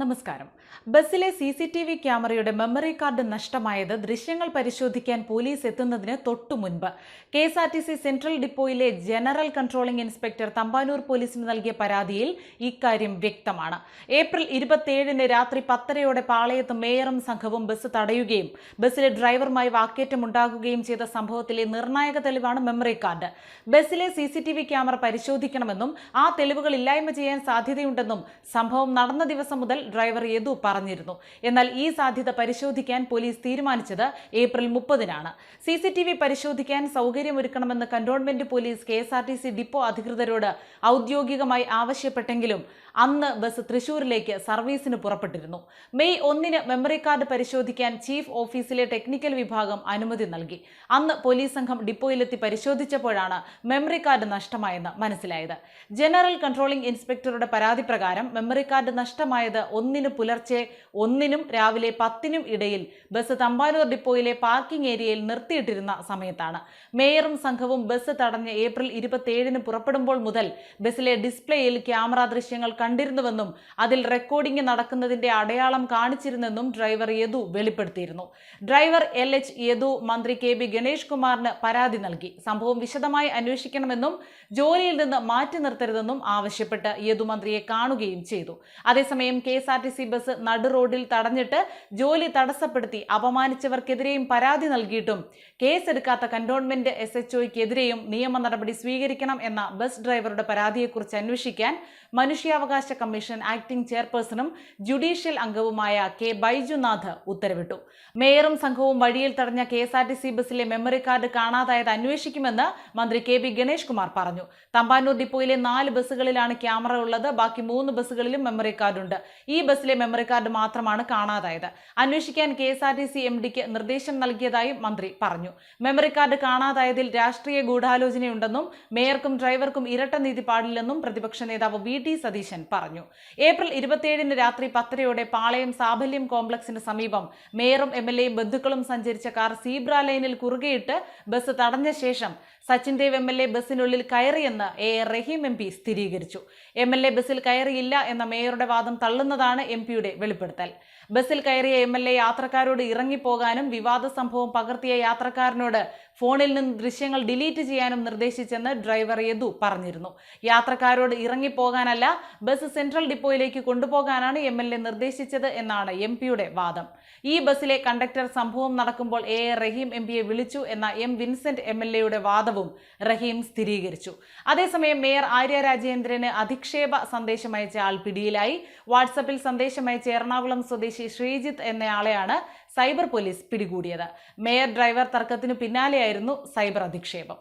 നമസ്കാരം. ബസ്സിലെ C C T V ക്യാമറയുടെ മെമ്മറി കാർഡ് നഷ്ടമായത് ദൃശ്യങ്ങൾ പരിശോധിക്കാൻ പോലീസ് എത്തുന്നതിന് തൊട്ടു മുൻപ്. K S R T C central ഡിപ്പോയിലെ general controlling inspector Thampanoor പോലീസിന് നൽകിയ പരാതിയിൽ ഇക്കാര്യം വ്യക്തമാണ്. ഏപ്രിൽ ഇരുപത്തിയേഴിന് രാത്രി പത്തരയോടെ പാളയത്ത് മേയറും സംഘവും ബസ് തടയുകയും ബസ്സിലെ ഡ്രൈവറുമായി വാക്കേറ്റമുണ്ടാകുകയും ചെയ്ത സംഭവത്തിലെ നിർണായക തെളിവാണ് മെമ്മറി കാർഡ്. ബസ്സിലെ C C T V camera പരിശോധിക്കണമെന്നും ആ തെളിവുകൾ ഇല്ലായ്മ ചെയ്യാൻ സാധ്യതയുണ്ടെന്നും സംഭവം നടന്ന ദിവസം മുതൽ ഡ്രൈവർ യദു പറഞ്ഞിരുന്നു. എന്നാൽ ഈ സാധ്യത പരിശോധിക്കാൻ പോലീസ് തീരുമാനിച്ചത് ഏപ്രിൽ മുപ്പതിനാണ്. സി സി ടി വി പരിശോധിക്കാൻ സൗകര്യമൊരുക്കണമെന്ന് cantonment police K S R T C depot അധികൃതരോട് ഔദ്യോഗികമായി ആവശ്യപ്പെട്ടെങ്കിലും അന്ന് ബസ് തൃശൂരിലേക്ക് സർവീസിന് പുറപ്പെട്ടിരുന്നു. മെയ് ഒന്നിന് മെമ്മറി കാർഡ് പരിശോധിക്കാൻ ചീഫ് ഓഫീസിലെ ടെക്നിക്കൽ വിഭാഗം അനുമതി നൽകി. അന്ന് പോലീസ് സംഘം ഡിപ്പോയിലെത്തി പരിശോധിച്ചപ്പോഴാണ് മെമ്മറി കാർഡ് നഷ്ടമായെന്ന് മനസ്സിലായത്. ജനറൽ കൺട്രോളിംഗ് ഇൻസ്പെക്ടറുടെ പരാതി പ്രകാരം മെമ്മറി കാർഡ് നഷ്ടമായത് ഒന്നിന് പുലർച്ചെ ഒന്നിനും രാവിലെ പത്തിനും ഇടയിൽ ബസ് തമ്പാനൂർ ഡിപ്പോയിലെ പാർക്കിംഗ് ഏരിയയിൽ നിർത്തിയിട്ടിരുന്ന സമയത്താണ്. മേയറും സംഘവും ബസ് തടഞ്ഞ് ഏപ്രിൽ ഇരുപത്തിയേഴിന് പുറപ്പെടുമ്പോൾ മുതൽ ബസ്സിലെ ഡിസ്പ്ലേയിൽ ക്യാമറ ദൃശ്യങ്ങൾ കണ്ടിരുന്നുവെന്നും അതിൽ റെക്കോർഡിംഗ് നടക്കുന്നതിന്റെ അടയാളം കാണിച്ചിരുന്നെന്നും ഡ്രൈവർ യദു വെളിപ്പെടുത്തിയിരുന്നു. ഡ്രൈവർ എൽ എച്ച് യദു മന്ത്രി കെ ബി ഗണേഷ് കുമാറിന് പരാതി നൽകി. സംഭവം വിശദമായി അന്വേഷിക്കണമെന്നും ജോലിയിൽ നിന്ന് മാറ്റി നിർത്തരുതെന്നും ആവശ്യപ്പെട്ട് യദു മന്ത്രിയെ കാണുകയും ചെയ്തു. അതേസമയം K S R T C bus നടു റോഡിൽ തടഞ്ഞിട്ട് ജോലി തടസ്സപ്പെടുത്തി അപമാനിച്ചവർക്കെതിരെയും പരാതി നൽകിയിട്ടും കേസെടുക്കാത്ത കന്റോൺമെന്റ് എസ് എച്ച് ഒയ്ക്കെതിരെയും നിയമ നടപടി സ്വീകരിക്കണം എന്ന ബസ് ഡ്രൈവറുടെ പരാതിയെക്കുറിച്ച് അന്വേഷിക്കാൻ മനുഷ്യാവകാശ കമ്മീഷൻ ആക്ടിംഗ് ചെയർപേഴ്സണും ജുഡീഷ്യൽ അംഗവുമായ കെ ബൈജുനാഥ് ഉത്തരവിട്ടു. മേയറും സംഘവും വഴിയിൽ തടഞ്ഞ K S R T C ബസ്സിലെ മെമ്മറി കാർഡ് കാണാതായത് അന്വേഷിക്കുമെന്ന് മന്ത്രി കെ ബി ഗണേഷ് കുമാർ പറഞ്ഞു. തമ്പാനൂർ ഡിപ്പോയിലെ നാല് ബസ്സുകളിലാണ് ക്യാമറ ഉള്ളത്. ബാക്കി മൂന്ന് ബസ്സുകളിലും മെമ്മറി കാർഡുണ്ട് ഈ ബസ്സിലെ മെമ്മറി കാർഡ് മാത്രമാണ് കാണാതായത്. അന്വേഷിക്കാൻ K S R T C M ഡിക്ക് നിർദ്ദേശം നൽകിയതായും മന്ത്രി പറഞ്ഞു. മെമ്മറി കാർഡ് കാണാതായതിൽ രാഷ്ട്രീയ ഗൂഢാലോചനയുണ്ടെന്നും മേയർക്കും ഡ്രൈവർക്കും ഇരട്ട നീതി പാടില്ലെന്നും പ്രതിപക്ഷ നേതാവ് വി ടി സതീശൻ പറഞ്ഞു. ഏപ്രിൽ ഇരുപത്തിയേഴിന് രാത്രി പത്തരയോടെ പാളയം സാഫല്യം കോംപ്ലക്സിന് സമീപം മേയറും എം എൽ എയും ബന്ധുക്കളും സഞ്ചരിച്ച കാർ സീബ്ര ലൈനിൽ കുറുകെയിട്ട് ബസ് തടഞ്ഞ ശേഷം Sachin Dev M L A ബസ്സിനുള്ളിൽ കയറിയെന്ന് A A Rahim M P സ്ഥിരീകരിച്ചു. എം എൽ എ ബസ്സിൽ കയറിയില്ല എന്ന മേയറുടെ വാദം തള്ളുന്നതാണ് എം പിയുടെ വെളിപ്പെടുത്തൽ. ബസ്സിൽ കയറിയ എം എൽ എ യാത്രക്കാരോട് ഇറങ്ങിപ്പോകാനും വിവാദ സംഭവം പകർത്തിയ യാത്രക്കാരനോട് ഫോണിൽ നിന്ന് ദൃശ്യങ്ങൾ ഡിലീറ്റ് ചെയ്യാനും നിർദ്ദേശിച്ചെന്ന് ഡ്രൈവർ യദു പറഞ്ഞിരുന്നു. യാത്രക്കാരോട് ഇറങ്ങിപ്പോകാനല്ല ബസ് സെൻട്രൽ ഡിപ്പോയിലേക്ക് കൊണ്ടുപോകാനാണ് എം എൽ എ നിർദ്ദേശിച്ചത് എന്നാണ് എം പിയുടെ വാദം. ഈ ബസ്സിലെ കണ്ടക്ടർ സംഭവം നടക്കുമ്പോൾ എ എ റഹീം എം പിയെ വിളിച്ചു എന്ന എം വിൻസെന്റ് എം എൽ എയുടെ വാദവും റഹീം സ്ഥിരീകരിച്ചു. അതേസമയം മേയർ ആര്യ രാജേന്ദ്രന് അധിക്ഷേപ സന്ദേശം അയച്ച ആൾ പിടിയിലായി. വാട്സപ്പിൽ സന്ദേശം അയച്ച എറണാകുളം സ്വദേശി ശ്രീജിത്ത് എന്നയാളെയാണ് സൈബർ പോലീസ് പിടികൂടിയത്. മേയർ ഡ്രൈവർ തർക്കത്തിനു പിന്നാലെയായിരുന്നു സൈബർ അധിക്ഷേപം.